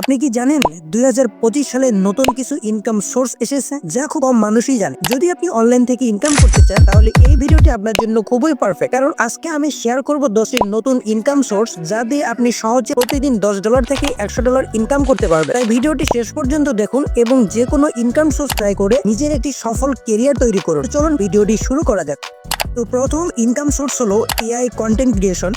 আপনি কি জানেন দুই হাজার পঁচিশ সালে নতুন কিছু ইনকাম সোর্স এসেছে? যা খুব কম মানুষই জানে। যদি আপনি অনলাইন থেকে ইনকাম করতে চান, তাহলে এই ভিডিওটি আপনার জন্য খুবই পারফেক্ট কারণ আজকে আমি শেয়ার করব দশটি নতুন ইনকাম সোর্স যা দিয়ে আপনি সহজে প্রতিদিন দশ ডলার থেকে একশো ডলার ইনকাম করতে পারবেন। তাই ভিডিওটি শেষ পর্যন্ত দেখুন এবং যে কোনো ইনকাম সোর্স ট্রাই করে নিজের একটি সফল কেরিয়ার তৈরি করুন। চলুন ভিডিওটি শুরু করা যাক। তো প্রথম ইনকাম সোর্স হলো এআই কন্টেন্ট ক্রিয়েশন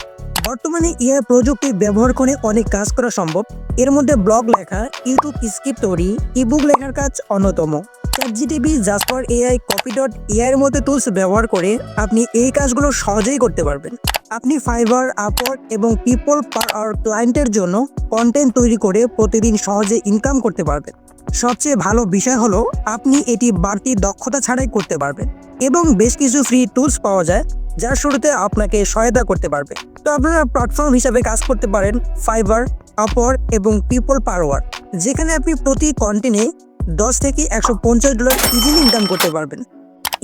বর্তমানে এআই প্রযুক্তি ব্যবহার করে অনেক কাজ করা সম্ভব। এর মধ্যে ব্লগ লেখা ইউটিউব স্ক্রিপ্ট তৈরি ইবুক লেখার কাজ অন্যতম। ChatGPT Jasper AI copy dot এআইয়ের মতো টুলস ব্যবহার করে আপনি এই কাজগুলো সহজেই করতে পারবেন। আপনি ফাইবার আপওয়ার্ক এবং পিপল পার আওয়ার ক্লায়েন্টের জন্য কন্টেন্ট তৈরি করে প্রতিদিন সহজে ইনকাম করতে পারবেন। সবচেয়ে ভালো বিষয় হলো আপনি এটি বাড়তি দক্ষতা ছাড়াই করতে পারবেন। এবং বেশ কিছু ফ্রি টুলস পাওয়া যায়, যার শুরুতে আপনাকে সহায়তা করতে পারবে। তো আপনারা প্ল্যাটফর্ম হিসাবে কাজ করতে পারেন ফাইবার আপওয়ার এবং পিপল পারওয়ার যেখানে আপনি প্রতি কন্টেন্টে দশ থেকে একশো পঞ্চাশ ডলার ইজিলি ইনকাম করতে পারবেন।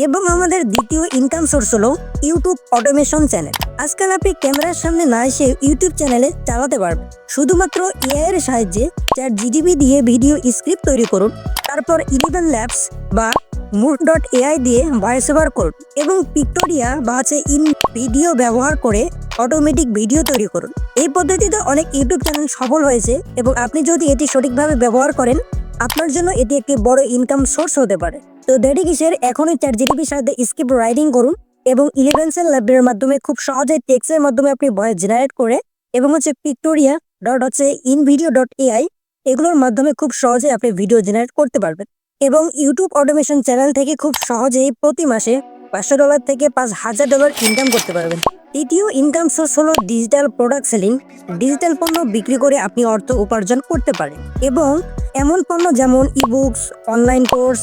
এবং আমাদের দ্বিতীয় ইনকাম সোর্স হলো ইউটিউব অটোমেশন চ্যানেল আজকাল আপনি ক্যামেরার সামনে না এসে ইউটিউব চ্যানেলে চালাতে পারবেন। শুধুমাত্র এআই এর সাহায্যে যার জিডিবি দিয়ে ভিডিও স্ক্রিপ্ট তৈরি করুন। তারপর ইলেভেন ল্যাবস বা মুভ ডট এআই দিয়ে ভয়েস ওভার করুন এবং পিক্টোরিয়া বা হচ্ছে ইন ভিডিও ব্যবহার করে অটোমেটিক ভিডিও তৈরি করুন। এই পদ্ধতিতে অনেক ইউটিউব চ্যানেল সফল হয়েছে এবং আপনি যদি এটি সঠিকভাবে ব্যবহার করেন, আপনার জন্য এটি একটি বড় ইনকাম সোর্স হতে পারে। তো দেরি কিসের, এখনই চ্যাট জিডিপির সাথে স্ক্রিপ্ট রাইটিং করুন এবং ইলেভেন্সেল ল্যাবের মাধ্যমে খুব সহজে টেক্সের মাধ্যমে আপনি ভয়েস জেনারেট করে এবং হচ্ছে পিক্টোরিয়া ডট হচ্ছে ইন ভিডিও ডট এআই এগুলোর মাধ্যমে খুব সহজে আপনি ভিডিও জেনারেট করতে পারবেন। এবং ইউটিউব অটোমেশন চ্যানেল থেকে খুব সহজেই প্রতি মাসে পাঁচশো ডলার থেকে পাঁচ হাজার ডলার ইনকাম করতে পারবেন। তৃতীয় ইনকাম সোর্স হলো ডিজিটাল প্রোডাক্ট সেলিং ডিজিটাল পণ্য বিক্রি করে আপনি অর্থ উপার্জন করতে পারেন এবং এমন পণ্য যেমন ইবুকস অনলাইন কোর্স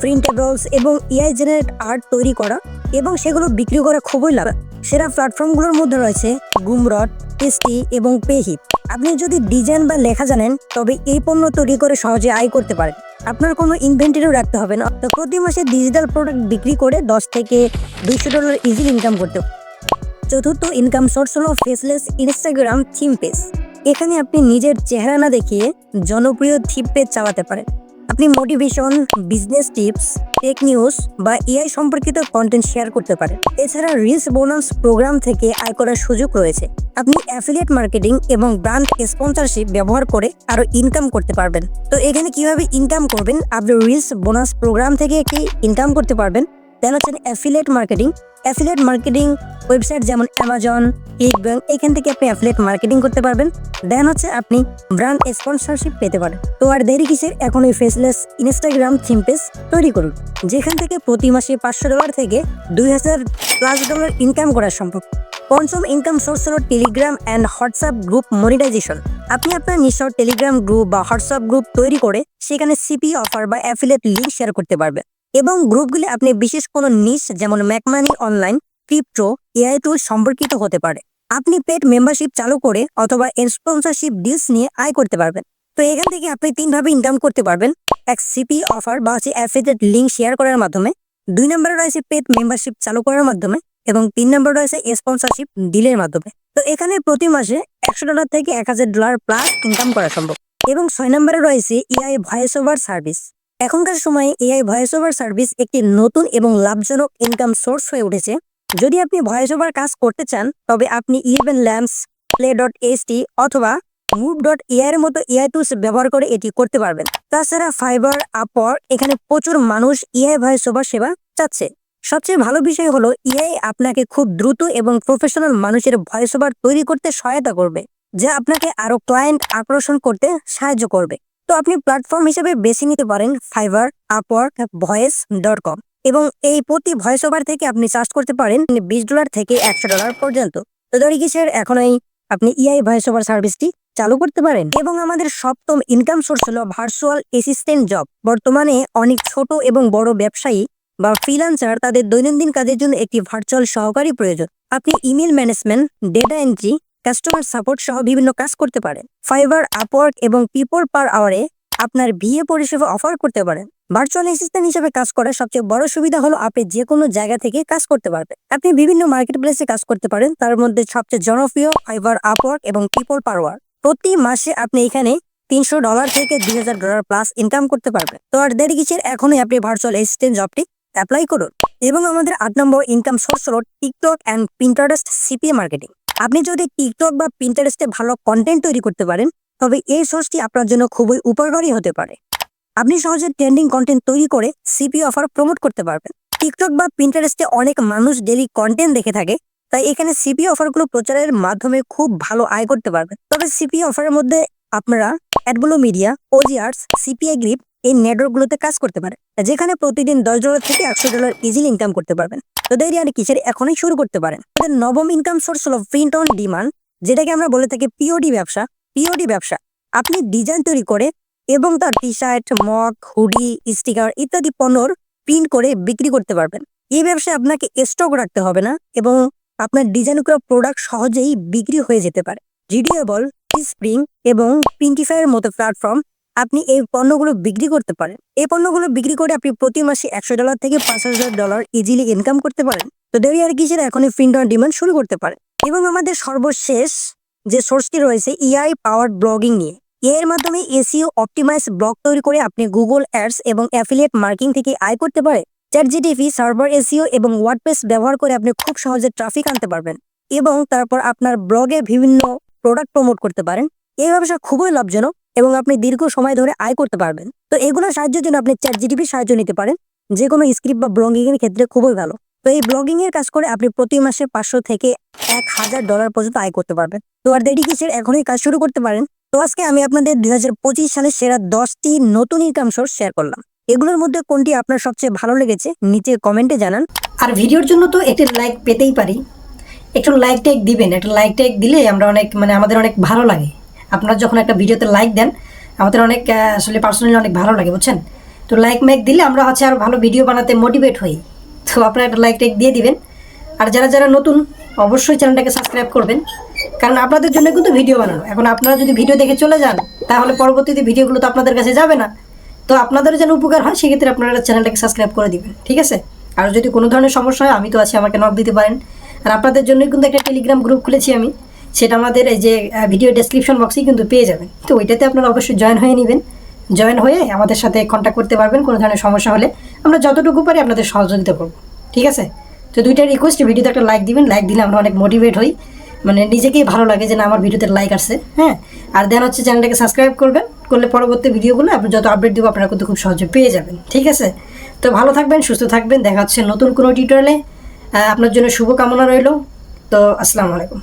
প্রিন্টেবলস এবং এআই জেনারেট আর্ট তৈরি করা এবং সেগুলো বিক্রি করা খুবই লাভ। সেরা প্ল্যাটফর্মগুলোর মধ্যে রয়েছে গুমরট টেস্টি এবং পেহিপ আপনি যদি ডিজাইন বা লেখা জানেন, তবে এই পণ্য তৈরি করে সহজে আয় করতে পারেন। আপনার কোনো ইনভেন্টরিও রাখতে হবে না। তো প্রতি মাসে ডিজিটাল প্রোডাক্ট বিক্রি করে দশ থেকে দুইশো ডলার ইজি ইনকাম করতে চতুর্থ ইনকাম সোর্স হলো ফেসলেস ইনস্টাগ্রাম থিম পেজ এখানে আপনি নিজের চেহারা না দেখিয়ে জনপ্রিয় থিম পেজ চালাতে পারেন। আপনি motivation business tips tech news বা এআই সম্পর্কিত কন্টেন্ট শেয়ার করতে পারেন। এছাড়া রিলস বোনাস প্রোগ্রাম থেকে আয় করার সুযোগ রয়েছে। আপনি অ্যাফিলিয়েট মার্কেটিং এবং ব্র্যান্ড স্পন্সরশিপ ব্যবহার করে আরও ইনকাম করতে পারবেন। তো এখানে কীভাবে ইনকাম করবেন? আপনি রিলস বোনাস প্রোগ্রাম থেকে একটি ইনকাম করতে পারবেন? দেন হচ্ছেন affiliate marketing affiliate marketing website যেমন অ্যামাজন ক্লিকব্যাঙ্ক এখান থেকে আপনি অ্যাফিলেট মার্কেটিং করতে পারবেন। দেন হচ্ছে আপনি ব্র্যান্ড স্পন্সরশিপ পেতে পারেন। তো আর দেরি কিসের? এখন ওই ফেসলেস ইনস্টাগ্রাম থিম পেজ তৈরি করুন, যেখান থেকে প্রতি মাসে পাঁচশো ডলার থেকে দুই হাজার প্লাস ডলার ইনকাম করা সম্ভব। পঞ্চম ইনকাম সোর্স হলো Telegram and WhatsApp group monetisation আপনি আপনার নিজস্ব টেলিগ্রাম গ্রুপ বা হোয়াটসঅ্যাপ গ্রুপ তৈরি করে সেখানে সিপি অফার বা অ্যাফিলেট লিঙ্ক শেয়ার করতে পারবেন। এবং গ্রুপগুলি আপনি বিশেষ কোনো নিশ যেমন make money online crypto AI tool সম্পর্কিত হতে পারে। আপনি পেট মেম্বারশিপ চালু করে অথবা স্পন্সরশিপ ডিলস নিয়ে আয় করতে পারবেন। তো এখান থেকে আপনি তিনভাবে ইনকাম করতে পারবেন। এক সিপি অফার বা হচ্ছে অ্যাফিলিয়েট লিঙ্ক শেয়ার করার মাধ্যমে, দুই নম্বরে রয়েছে পেট মেম্বারশিপ চালু করার মাধ্যমে, এবং তিন নম্বর রয়েছে স্পন্সরশিপ ডিলের মাধ্যমে। তো এখানে প্রতি মাসে একশো ডলার থেকে এক হাজার ডলার প্লাস ইনকাম করা সম্ভব। এবং ছয় নম্বরে রয়েছে এআই ভয়েস ওভার সার্ভিস এখনকার সময়ে এআই ভয়েস ওভার সার্ভিস একটি নতুন এবং লাভজনক ইনকাম সোর্স হয়ে উঠেছে। যদি আপনি ভয়েস ওভার কাজ করতে চান, তবে আপনি Eleven Labs Play dot ST অথবা মুভ ডট এর মতো এআই টুলস ব্যবহার করে এটি করতে পারবেন। তাছাড়া ফাইবার আপর এখানে প্রচুর মানুষ এআই ভয়েস ওভার সেবা চাচ্ছে। সবচেয়ে ভালো বিষয় হলো এআই আপনাকে খুব দ্রুত এবং প্রফেশনাল মানুষের ভয়েস ওভার তৈরি করতে সহায়তা করবে, যা আপনাকে আরও ক্লায়েন্ট আকর্ষণ করতে সাহায্য করবে। তো আপনি প্ল্যাটফর্ম হিসেবে বেছে নিতে পারেন Fiverr Upwork Voice dot com এবং এই প্রতি ভয়েস ওভার থেকে আপনি চার্জ করতে পারেন বিশ ডলার থেকে একশো ডলার পর্যন্ত। তো ধরি কিসের এখন এই আপনি ইআই ভয়েস ওভার সার্ভিসটি চালু করতে পারেন। এবং আমাদের সপ্তম ইনকাম সোর্স হলো ভার্চুয়াল অ্যাসিস্ট্যান্ট জব বর্তমানে অনেক ছোট এবং বড় ব্যবসায়ী বা ফ্রিল্যান্সার তাদের দৈনন্দিন কাজের জন্য একটি ভার্চুয়াল সহকারী প্রয়োজন। আপনি email management data entry customer support সহ বিভিন্ন কাজ করতে পারেন ফাইবার আপওয়ার্ক এবং পিপল পার আওয়ারে আপনার বিয়ে পরিষেবা অফার করতে পারেন ভার্চুয়াল অ্যাসিস্ট্যান্ট হিসেবে কাজ করার সবচেয়ে বড় সুবিধা হলো আপনি যে কোনো জায়গা থেকে কাজ করতে পারবেন। আপনি বিভিন্ন মার্কেট প্লেসে কাজ করতে পারেন, তার মধ্যে সবচেয়ে জনপ্রিয় ফাইবার আপওয়ার্ক এবং পিপল পারওয়ার প্রতি মাসে আপনি এখানে তিনশো ডলার থেকে দুই হাজার ডলার প্লাস ইনকাম করতে পারবেন। তো আর দেরি কিসের? এখনই আপনি ভার্চুয়াল অ্যাসিস্ট্যান্ট জবটি অ্যাপ্লাই করুন। এবং আমাদের আট নম্বর ইনকাম সোর্স হলো TikTok and Pinterest CPA marketing আপনি যদি টিকটক বা পিন্টারেস্টে ভালো কন্টেন্ট তৈরি করতে পারেন, তবে এই সোর্সটি আপনার জন্য খুবই উপকারী হতে পারে। আপনি সহজে ট্রেন্ডিং কন্টেন্ট তৈরি করে সিপি অফার প্রমোট করতে পারবেন। টিকটক বা পিন্টারেস্টে অনেক মানুষ ডেলি কন্টেন্ট দেখে থাকে, তাই এখানে সিপি অফারগুলো প্রচারের মাধ্যমে খুব ভালো আয় করতে পারবেন। তবে সিপি অফারের মধ্যে আপনারা অ্যাডগুলো মিডিয়া ওজিআর্স সিপিআই গ্রিপ এই নেটওয়ার্কগুলোতে কাজ করতে পারে। যেখানে প্রতিদিন দশ ডলার থেকে একশো ডলার ইজিলি ইনকাম করতে পারবেন। তো দেরি আর কিসের, এখনই শুরু করতে পারেন। নবম ইনকাম সোর্স হলো প্রিন্ট অন ডিমান্ড যেটাকে আমরা বলে থাকি পিওডি ব্যবসা। পিওডি ব্যবসা, আপনি ডিজাইন তৈরি করে এবং তার T shirt mug, hoodie sticker ইত্যাদি পণ্যর প্রিন্ট করে বিক্রি করতে পারবেন। এই ব্যবসায় আপনাকে স্টক রাখতে হবে না এবং আপনার ডিজাইন করা প্রোডাক্ট সহজেই বিক্রি হয়ে যেতে পারে। জিডিএবল স্প্রিং এবং প্রিন্টিফাইয়ের মতো প্ল্যাটফর্ম আপনি এই পণ্যগুলো বিক্রি করতে পারেন। এই পণ্যগুলো বিক্রি করে আপনি প্রতি মাসে একশো ডলার থেকে পাঁচ হাজার ডলার ইজিলি ইনকাম করতে পারেন। তো দেরি আর কিসের, এখনই অন ডিমান্ড শুরু করতে পারেন। এবং আমাদের সর্বশেষ যে সোর্সটি রয়েছে ইআই পাওয়ার ব্লগিং নিয়ে। এর মাধ্যমে এসিও অপটিমাইজ ব্লগ তৈরি করে আপনি গুগল অ্যাডস এবং অ্যাফিলিয়েট মার্কিং থেকে আয় করতে পারে চ্যাট জিটিভি সার্ভার এসিও এবং ওয়ার্ডপ্রেস ব্যবহার করে আপনি খুব সহজে ট্রাফিক আনতে পারবেন এবং তারপর আপনার ব্লগে বিভিন্ন প্রোডাক্ট প্রমোট করতে পারেন। এই ব্যবসা খুবই লাভজনক। এবং আপনি দীর্ঘ সময় ধরে আয় করতে পারবেন। তো এগুলোর সাহায্যের জন্য আপনি চ্যাট জিটিভির সাহায্য নিতে পারেন। যে কোনো স্ক্রিপ্ট বা ব্লগিং এর ক্ষেত্রে খুবই ভালো। তো এই ব্লগিং এর কাজ করে আপনি প্রতি মাসে পাঁচশো থেকে এক হাজার ডলার পর্যন্ত আয় করতে পারবেন। তো আর দেরি কিসের? এখনই কাজ শুরু করতে পারেন। তো আজকে আমি আপনাদের দুই সালের সেরা দশটি নতুন ইনকাম সোর্স শেয়ার করলাম। এগুলোর মধ্যে কোনটি আপনার সবচেয়ে ভালো লেগেছে? নিচে কমেন্টে জানান। আর ভিডিওর জন্য তো একটি লাইক পেতেই পারি। একটু লাইক টেক দিবেন। একটা লাইক টেক দিলে আমরা অনেক মানে আমাদের অনেক ভালো লাগে। আপনারা যখন একটা ভিডিওতে লাইক দেন, আমাদের অনেক আসলে পার্সোনালি অনেক ভালো লাগে, বুঝছেন? তো লাইক ম্যাক দিলে আমরা হচ্ছে আরও ভালো ভিডিও বানাতে মোটিভেট হই। তো আপনারা একটা লাইক টেক দিয়ে দিবেন। আর যারা যারা নতুন, অবশ্যই চ্যানেলটাকে সাবস্ক্রাইব করবেন। কারণ আপনাদের জন্য কিন্তু ভিডিও বানানো। এখন আপনারা যদি ভিডিও দেখে চলে যান, তাহলে পরবর্তীতে ভিডিওগুলো তো আপনাদের কাছে যাবে না। তো আপনাদেরও যেন উপকার হয়, সেক্ষেত্রে আপনারা চ্যানেলটাকে সাবস্ক্রাইব করে দিবেন, ঠিক আছে? আর যদি কোনো ধরনের সমস্যা হয়, আমি তো আছি, আমাকে নক দিতে পারেন। আর আপনাদের জন্যই কিন্তু একটা টেলিগ্রাম গ্রুপ খুলেছি আমি। সেটা আমাদের এই যে ভিডিও ডেসক্রিপশন বক্সেই কিন্তু পেয়ে যাবেন। তো ওইটাতে আপনারা অবশ্যই জয়েন হয়ে নেবেন। জয়েন হয়ে আমাদের সাথে কন্ট্যাক্ট করতে পারবেন, কোনো ধরনের সমস্যা হলে। আমরা যতটুকু পারি আপনাদের সহযোগিতা করব, ঠিক আছে? তো দুইটা রিকোয়েস্ট ভিডিওতে একটা লাইক দিবেন। লাইক দিলে আমরা অনেক মোটিভেট হই। মানে নিজেকেই ভালো লাগে যে না, আমার ভিডিওতে লাইক আসছে হ্যাঁ? আর দেন হচ্ছে চ্যানেলটাকে সাবস্ক্রাইব করবেন। করলে পরবর্তী ভিডিওগুলো আপনি যত আপডেট দেবো, আপনারা কিন্তু খুব সহজে পেয়ে যাবেন, ঠিক আছে? তো ভালো থাকবেন, সুস্থ থাকবেন। দেখা হচ্ছে নতুন কোনো টিউটোরিয়ালে আপনার জন্য শুভকামনা রইল। তো আসসালামু আলাইকুম।